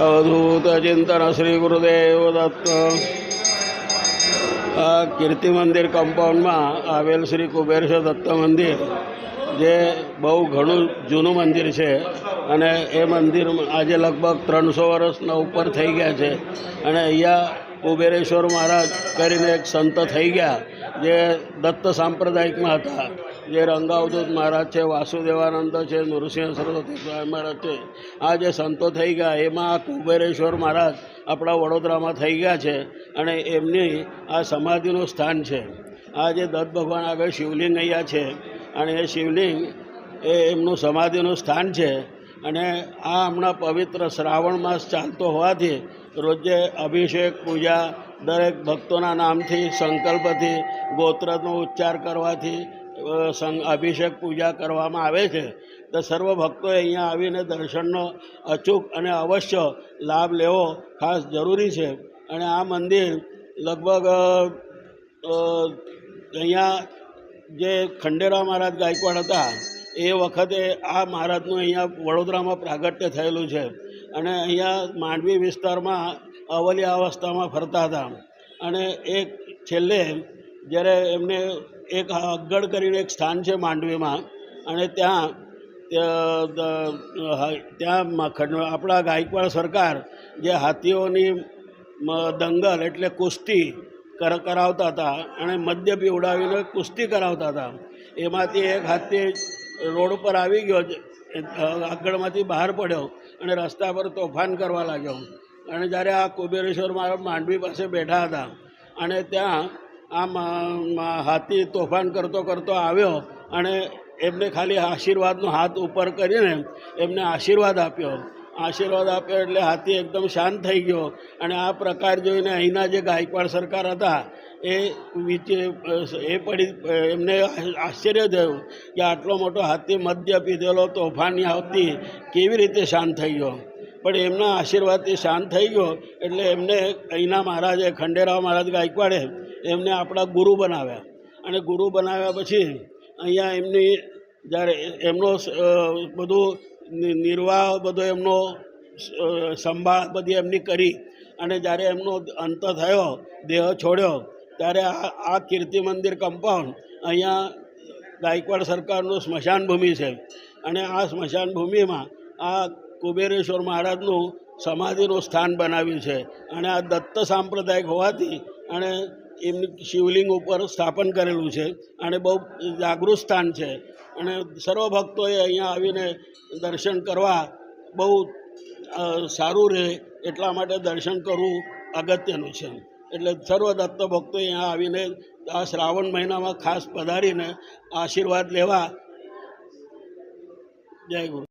અવધૂત શ્રી ગુરુદેવ દત્ત આ કીર્તિ મંદિર કમ્પાઉન્ડમાં આવેલ શ્રી કુબેરેશ્વર દત્ત મંદિર જે બહુ ઘણું જૂનું મંદિર છે અને એ મંદિર આજે લગભગ ત્રણસો વર્ષના ઉપર થઈ ગયા છે અને અહીંયા કુબેરેશ્વર મહારાજ કરીને એક સંત થઈ ગયા જે દત્ત સાંપ્રદાયિકમાં હતા, જે રંગાવધૂત મહારાજ છે, વાસુદેવાનંદ છે, નૃસિંહ સરસ્વતી સ્વામી મહારાજ છે, આ જે સંતો થઈ ગયા, એમાં આ કુબેરેશ્વર મહારાજ આપણા વડોદરામાં થઈ ગયા છે અને એમની આ સમાધિનું સ્થાન છે. આ જે દત્ત ભગવાન આગળ શિવલિંગ અહીંયા છે અને એ શિવલિંગ એ એમનું સમાધિનું સ્થાન છે અને આ હમણાં પવિત્ર શ્રાવણ માસ ચાલતો હોવાથી રોજે અભિષેક, પૂજા દરેક ભક્તોના નામથી, સંકલ્પથી, ગોત્રનો ઉચ્ચાર કરવાથી અભિષેક પૂજા કરવામાં આવે છે. તો સર્વ ભક્તોએ અહીંયા આવીને દર્શનનો અચૂક અને અવશ્ય લાભ લેવો ખાસ જરૂરી છે. અને આ મંદિર લગભગ અહીંયા જે ખંડેરાવ મહારાજ ગાયકવાડ હતા, એ વખતે આ મહારાજનું અહીંયા વડોદરામાં પ્રાગટ્ય થયેલું છે. અને અહીંયા માંડવી વિસ્તારમાં અવલી અવસ્થામાં ફરતા હતા. અને એક છેલ્લે જ્યારે એમને એક અગડ કરીને એક સ્થાન છે માંડવીમાં, અને ત્યાં ત્યાં ખંડ- આપણા ગાયકવાડ સરકાર જે હાથીઓની દંગલ એટલે કુસ્તી કર, કરાવતા હતા અને મદ્ય પીવડાવીને કુસ્તી કરાવતા હતા. એમાંથી એક હાથી રોડ પર આવી ગયો આગળમાંથી બહાર પડ્યો અને રસ્તા પર તોફાન કરવા લાગ્યો. અને જ્યારે આ કુબેરેશ્વર મહારાજ માંડવી પાસે બેઠા હતા અને ત્યાં આ મ- મ- હાથી તોફાન કરતો કરતો આવ્યો અને એમને ખાલી આશીર્વાદનો હાથ ઉપર કરીને એમને આશીર્વાદ આપ્યો. આશીર્વાદ આપ્યો એટલે હાથી એકદમ શાંત થઈ ગયો અને આ પ્રકાર જોઈને અહીંના જે ગાયકવાડ સરકાર હતા એ વિચે, એ પડી, એમને આશ્ચર્ય થયું કે આટલો મોટો હાથી મદ્ય પીધેલો તોફાની આવતી કેવી રીતે શાંત થઈ ગયો. પણ એમના આશીર્વાદથી શાંત થઈ ગયો એટલે એમને અહીંના મહારાજે ખંડેરાવ મહારાજ ગાયકવાડે એમને આપણા ગુરુ બનાવ્યા. અને ગુરુ બનાવ્યા પછી અહીંયા એમની જ્યારે એમનો બધું નિર્વાહ બધો એમનો સંભાળ બધી એમની કરી. અને જ્યારે એમનો અંત થયો, દેહ છોડ્યો, ત્યારે આ આ કીર્તિ મંદિર કમ્પાઉન્ડ અહીંયા ગાયકવાડ સરકારનું સ્મશાન ભૂમિ છે. અને આ સ્મશાન ભૂમિમાં આ કુબેરેશ્વર મહારાજનું સમાધિનું સ્થાન બનાવ્યું છે. અને આ દત્ત સાંપ્રદાયિક હોવાથી અને એમની શિવલિંગ ઉપર સ્થાપન કરેલું છે અને બહુ જાગૃત સ્થાન છે. અને સર્વ ભક્તોએ અહીંયા આવીને દર્શન કરવા બહુ સારું રહે એટલા માટે દર્શન કરવું અગત્યનું છે. એટલે સર્વ દત્ત ભક્તો અહીંયા આવીને આ શ્રાવણ મહિનામાં ખાસ પધારીને આશીર્વાદ લેવા જય ગુરુ.